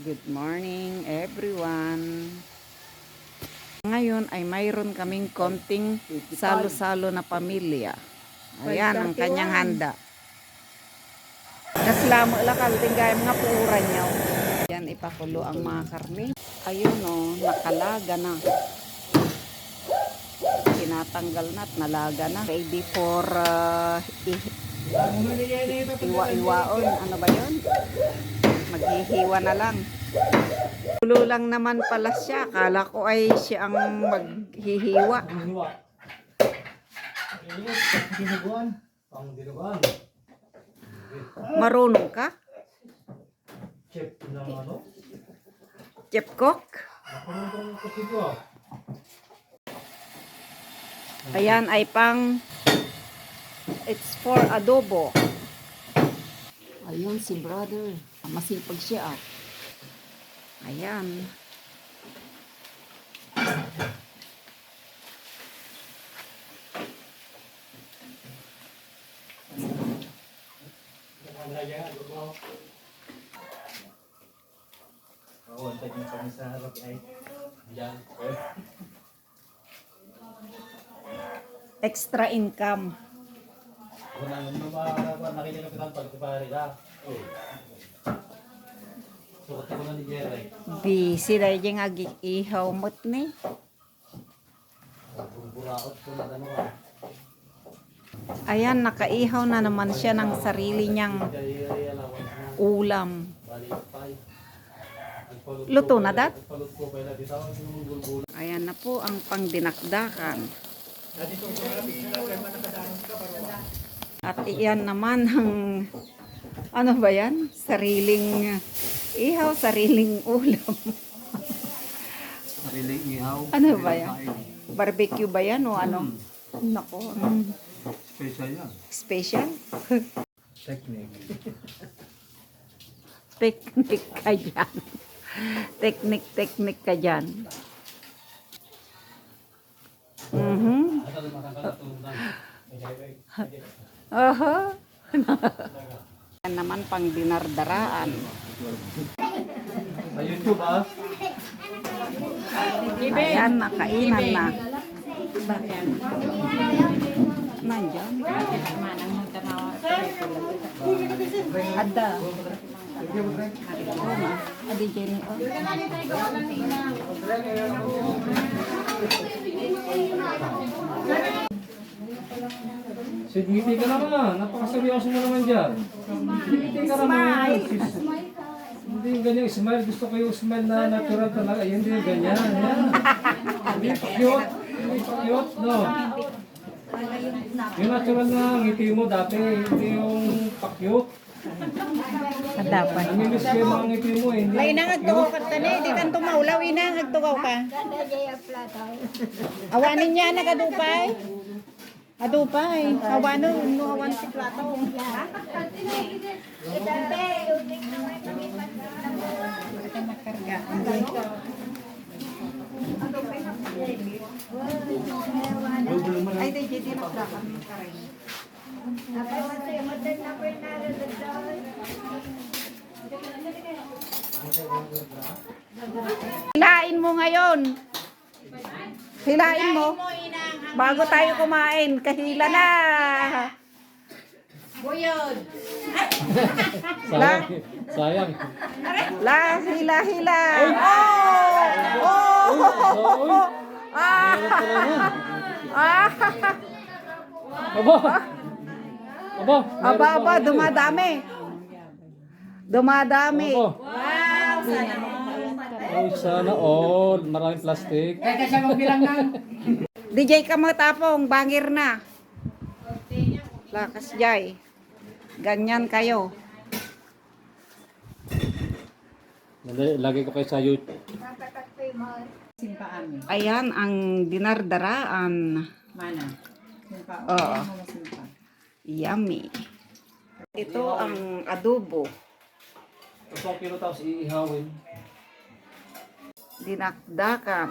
Good morning everyone. Ngayon ay mayroon kaming konting salo-salo na pamilya. Ayan ang kanyang handa. Kaslamo lakal tingay mga pura niyo. Yan ipakulo ang mga karne. Ayun o, nakalaga na. Tinatanggal na at nalaga na. Ready for uh, i- iwa-iwaon. Ano ba yun? Maghihiwa na lang. Tulo lang naman pala siya. Kala ko ay siya ang maghihiwa. Dinuguan. Marunong ka? Chef ng ano? Chef cook? Ko. Ayan ay pang it's for adobo. Ayun si brother. Masipag siya ah. Ayan. Extra income. Kung ano makakakuha, nakita ko ng pagkipari ka. Oo. Sukat ko na ni Jerry. Busy dahil yung agi ihaw mo't ni. Ayan, nakaihaw na naman siya ng sarili niyang ulam. Luto na, Dat? Ayan na po ang pangdinakdakan. At iyan naman ang ano ba yan? Sariling ihaw, sariling ulam. Sariling ihaw. Ano ba yan? Barbecue ba yan o ano? Nako, ang Special yan. special. Technique. Teknik ka dyan. Teknik, teknik ka dyan. Mhm. Ito Yan naman pang dinardaraan. Sa YouTube ah. Ayan, nakainan na. Nandyan. Ada. Adi Jenny. oh. Sid, ngiti ka naman. Napakaseryoso mo naman dyan. Ngiti ka naman. Hindi yung ganyan smile. Gusto ko yung smile na natural talaga. Hindi yung ganyan. Yan. Hindi pa cute. Hindi pa cute. No. Yung natural na ngiti mo dati. Hindi yung pa-cute. Dapat. Namimiss ko yung mga ngiti mo. eh. Nangag pa-cute. tugaw ka tani, di kan tumawlaw ina hagtugaw ka. Awanin niya na kadupay. Adupay. Awanon, no awan si plato. Ay, di Jenny. Nagdakan. Hilain mo ngayon. Hilain mo. Bago tayo kumain. Kahila na. Sayang. Sayang. La, hila, hila. Oh! Oh! Ah! Ah! Aba! Aba! Aba, aba, dumadami. Dumadami. Aba! Ay, sana all. Maraming plastic. DJ ka matapong, bangir na. Lakas jay. Ganyan kayo. Lagi ko kayo sa YouTube. Simpaan. Ayan ang dinardaraan. Mana? Simpa. Oo. Simpa. Yummy. Ito ang adobo. Tapos ang kilo tapos iihawin. Dinakdakan.